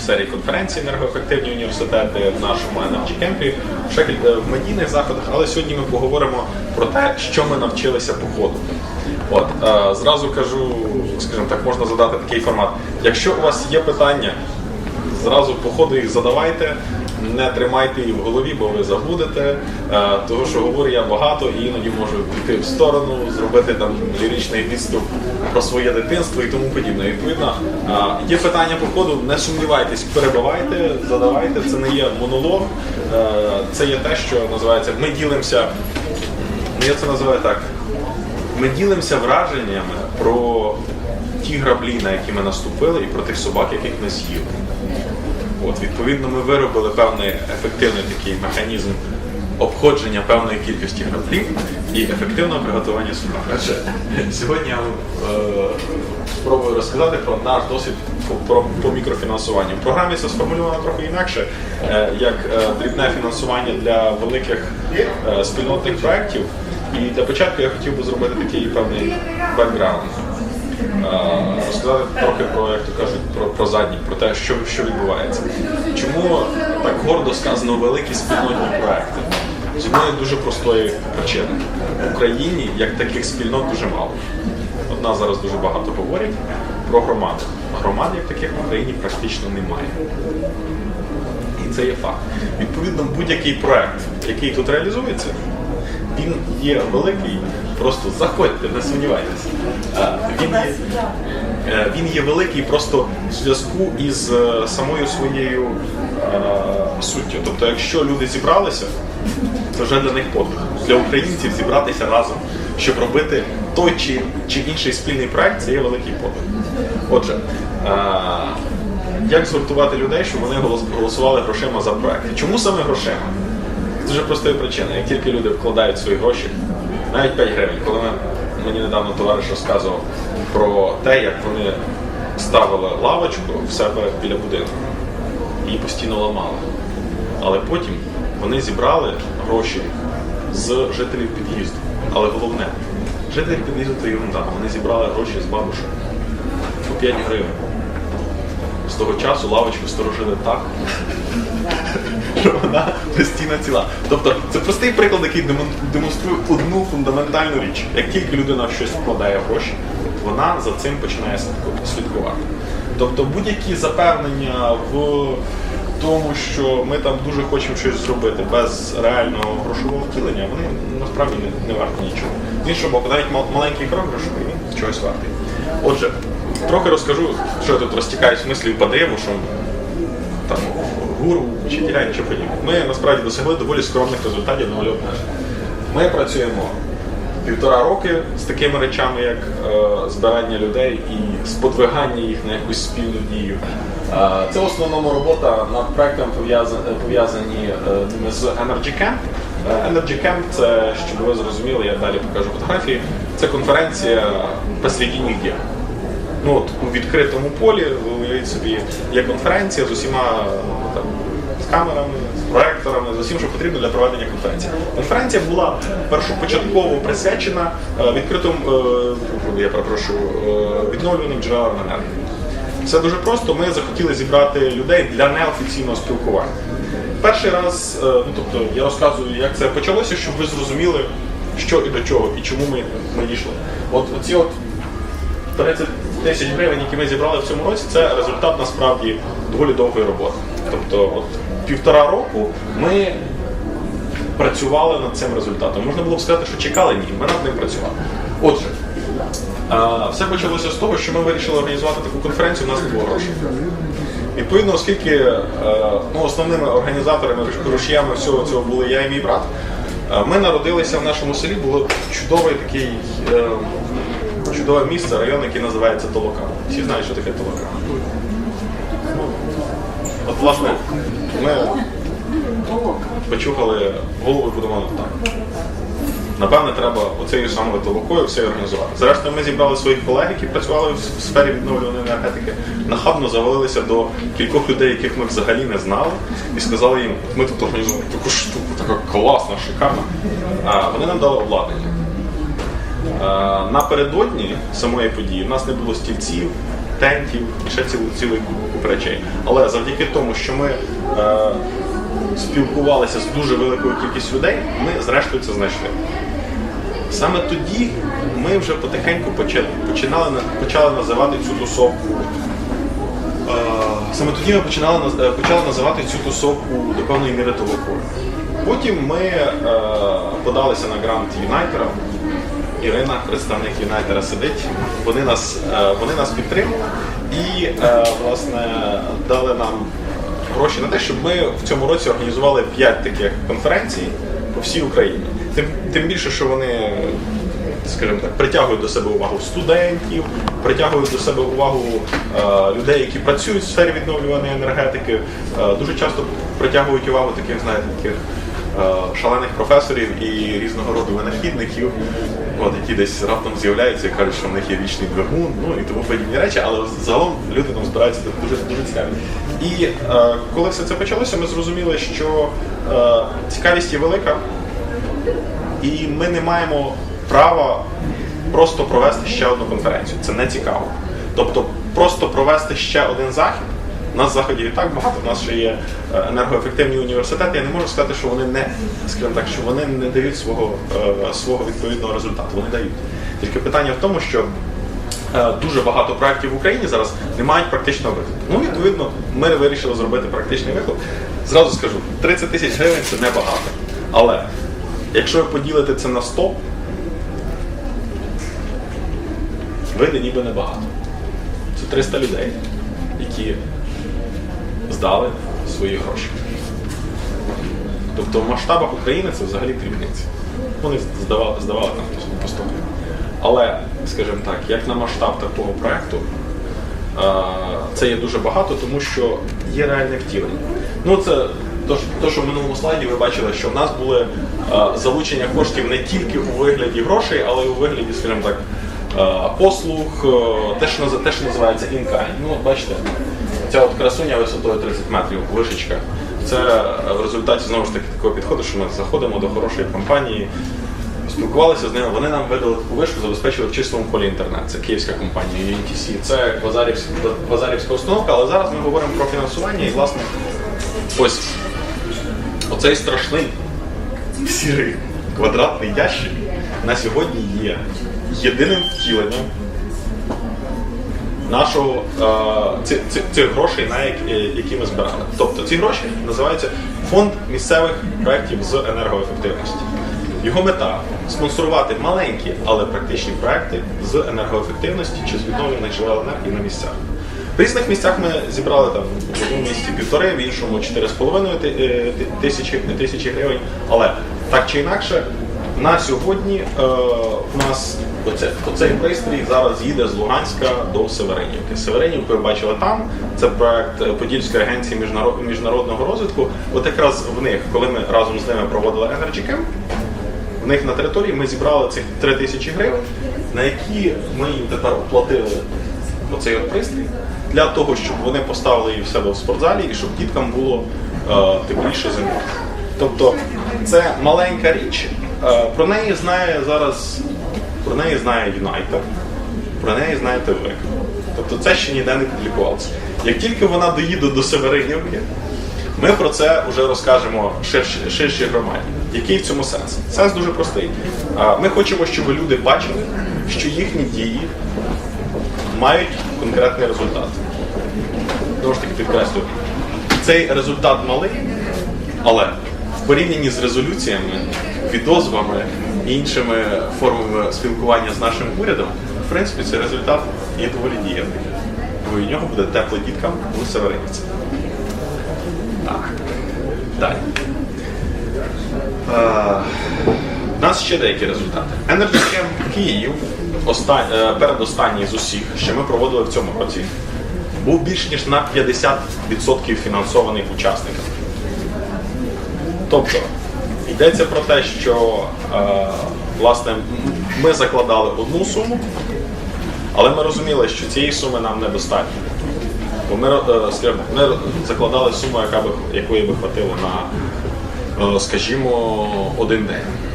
серії конференцій енергоефективні університети в нашому Energy Camp, ще в медійних заходах, але сьогодні ми поговоримо про те, що ми навчилися по. От, е, зразу кажу, скажімо так, можна задати такий формат. Якщо у вас є питання, зразу по ходу їх задавайте, не тримайте їх в голові, бо ви забудете. Е, того, що говорю я багато і іноді можу піти в сторону, зробити там ліричний відступ про своє дитинство і тому подібне. Відповідно, е, є питання по ходу, не сумнівайтесь, перебивайте, задавайте. Це не є монолог, е, це є те, що називається ми ділимося. ну, Я це називаю так. Ми ділимося враженнями про ті граблі, на які ми наступили, і про тих собак, яких ми з'їли. От, відповідно, ми виробили певний ефективний такий механізм обходження певної кількості граблів і ефективного приготування собак. Отже, сьогодні я е, спробую розказати про наш досвід по, по мікрофінансуванню. В програмі це сформульовано трохи інакше, е, як е, дрібне фінансування для великих спільнотних проєктів. І для початку я хотів би зробити такий певний бекграунд. Розказати трохи про, як то кажуть, про, про задніх, про те, що, що відбувається. Чому так гордо сказано великі спільнотні проекти? З одної дуже простої причини. В Україні як таких спільнот дуже мало. От нас зараз дуже багато говорять про громади. Громад як таких в Україні практично немає. І це є факт. Відповідно, будь-який проект, який тут реалізується, він є великий. Просто заходьте, не сумнівайтеся. Він є, е, він є великий просто в зв'язку із е, самою своєю е, суттю. Тобто, якщо люди зібралися, це вже для них подвиг. Для українців зібратися разом, щоб робити той чи, чи інший спільний проект, це є великий подвиг. Отже, як згуртувати людей, щоб вони голосували грошима за проекти? Чому саме грошима? Дуже простої причини. Як тільки люди вкладають свої гроші, навіть 5 гривень, коли мені недавно товариш розказував про те, як вони ставили лавочку в себе біля будинку, її постійно ламали. Але потім вони зібрали гроші з жителів під'їзду. Але головне, жителів під'їзду то ерунда. Вони зібрали гроші з бабушок по 5 гривень. З того часу лавочку сторожили так, що вона постійно ціла. Тобто це простий приклад, який демонструє одну фундаментальну річ. Як тільки людина в щось вкладає гроші, вона за цим починає слідкувати. Тобто будь-які запевнення в тому, що ми там дуже хочемо щось зробити без реального грошового втілення, вони насправді не, не варті нічого. З іншого боку, навіть маленький крок грошовий він чогось вартий. Отже, трохи розкажу, що я тут розтікаюсь в мислі по древу, що там гуру, вчителя, нічого подібного. Ми насправді досягли доволі скромних результатів на обмежень. Ми працюємо півтора роки з такими речами, як е, збирання людей і сподвигання їх на якусь спільну дію. Е, це в основному робота над проектом пов'язані, пов'язані е, з Energy Camp. Е, Energy Camp це, щоб ви зрозуміли, я далі покажу фотографії. Це конференція посередині діл. Ну от у відкритому полі, уявіть собі, є конференція з усіма ну, там, з камерами, з проекторами, з усім, що потрібно для проведення конференції. Конференція була першопочатково присвячена е, відкритому, е, я перепрошую, е, відновлюваним джерелам енергії. Все дуже просто. Ми захотіли зібрати людей для неофіційного спілкування. Перший раз, ну тобто я розказую, як це почалося, щоб ви зрозуміли, що і до чого, і чому ми, ми дійшли. От оці от 30 тисяч гривень, які ми зібрали в цьому році, це результат насправді доволі довгої роботи. Тобто, от півтора року ми працювали над цим результатом. Можна було б сказати, що чекали, ні, ми над ним працювали. Отже, все почалося з того, що ми вирішили організувати таку конференцію, у нас було грошей. Відповідно, оскільки е, ну, основними організаторами, рушіями всього цього були я і мій брат, е, ми народилися в нашому селі, було чудовий такий е, чудове місце, район, який називається Толока. Всі знають, що таке Толока. От, власне, ми почухали голову і подумали так. Напевне, треба оцею самою толокою все організувати. Зрештою, ми зібрали своїх колег, які працювали в сфері відновлюваної енергетики, нахабно завалилися до кількох людей, яких ми взагалі не знали, і сказали їм, ми тут організуємо таку штуку, така класна, шикарна. А вони нам дали обладнання. Е, Напередодні самої події в нас не було стільців, тентів і ще цілий, цілий куп речей. Але завдяки тому, що ми е, спілкувалися з дуже великою кількістю людей, ми зрештою це знайшли. Саме тоді ми вже потихеньку почали, починали, почали називати цю тусовку. е, Саме тоді ми починали, е, почали називати цю тусовку до певної міри толокою. Потім ми е, подалися на грант Юнайтера. Ірина, представник Юнайтера, сидить. Вони нас, е, вони нас підтримали і е, власне дали нам гроші на те, щоб ми в цьому році організували 5 таких конференцій по всій Україні. Тим, тим більше, що вони, скажімо так, притягують до себе увагу студентів, притягують до себе увагу е, людей, які працюють в сфері відновлюваної енергетики, е, дуже часто притягують увагу таких, знаєте, таких шалених професорів і різного роду винахідників, от, які десь раптом з'являються і кажуть, що в них є вічний двигун, ну і тому подібні речі, але загалом люди там збираються дуже дуже цікаві. І е, коли все це почалося, ми зрозуміли, що е, цікавість є велика, і ми не маємо права просто провести ще одну конференцію. Це не цікаво. Тобто, просто провести ще один захід. У нас заходів і так багато. У нас ще є е, енергоефективні університети. Я не можу сказати, що вони не, скажімо так, що вони не дають свого, е, свого відповідного результату. Вони дають. Тільки питання в тому, що е, дуже багато проєктів в Україні зараз не мають практичного викладу. Ну, відповідно, ми вирішили зробити практичний виклад. Зразу скажу, 30 тисяч гривень це небагато. Але якщо ви поділите це на 100, вийде ніби небагато. Це 300 людей, які здали свої гроші. Тобто в масштабах України це взагалі дрібниці. Вони здавали, здавали там по 100 гривень. Але, скажімо так, як на масштаб такого проєкту, е, це є дуже багато, тому що є реальне втілення. Ну, це то, що- в минулому слайді ви бачили, що в нас були е, залучення коштів не тільки у вигляді грошей, але й у вигляді, скажімо так, е, послуг, те, що, те, називається інкайн. Ну, от бачите, ця от красуня висотою 30 метрів, вишечка. Це в результаті знову ж таки такого підходу, що ми заходимо до хорошої компанії, спілкувалися з ними, вони нам видали таку вишку, забезпечили в чистому полі інтернет. Це київська компанія UNTC. Це Квазарівська, Квазарівська установка, але зараз ми говоримо про фінансування і, власне, ось оцей страшний сірий квадратний ящик на сьогодні є єдиним втіленням нашого е, ці- ці- цих грошей, на як- які ми збирали. Тобто ці гроші називаються фонд місцевих проєктів з енергоефективності. Його мета спонсорувати маленькі, але практичні проекти з енергоефективності чи з відновлюваних джерел енергії на місцях. В різних місцях ми зібрали там в одному місці півтори, в іншому 4,5 ти- е, ти- тисячі, тисячі гривень. Але так чи інакше, на сьогодні е, в нас оце, оцей пристрій зараз їде з Луганська до Северинівки. Северинівку ви бачили там. Це проект е, Подільської агенції міжнаро- міжнародного розвитку. От якраз в них, коли ми разом з ними проводили Energy Camp, в них на території ми зібрали цих 3 тисячі гривень, на які ми їм тепер оплатили оцей от пристрій для того, щоб вони поставили її в себе в спортзалі і щоб діткам було е, тепліше зимою. Тобто це маленька річ. Е, про неї знає зараз, про неї знає Юнайтер, про неї знаєте ви. Тобто це ще ніде не публікувалося. Як тільки вона доїде до Северинівки, ми про це вже розкажемо ширші, ширшій громаді. Який в цьому сенс? Сенс дуже простий. Ми хочемо, щоб люди бачили, що їхні дії мають конкретний результат. Знову ж таки підкреслюю, цей результат малий, але в порівнянні з резолюціями, відозвами і іншими формами спілкування з нашим урядом, в принципі, цей результат є доволі дієвий. Бо від нього буде тепло діткам у Северинівці. Так. Далі. Е, У нас ще деякі результати. Camp Київ, оста- е, передостанній з усіх, що ми проводили в цьому році, був більш ніж на 50% фінансований учасниками. Тобто йдеться про те, що е, власне ми закладали одну суму, але ми розуміли, що цієї суми нам недостатньо. Бо ми, е, ми закладали суму, яка би, якої би хватило на, е, скажімо, один день.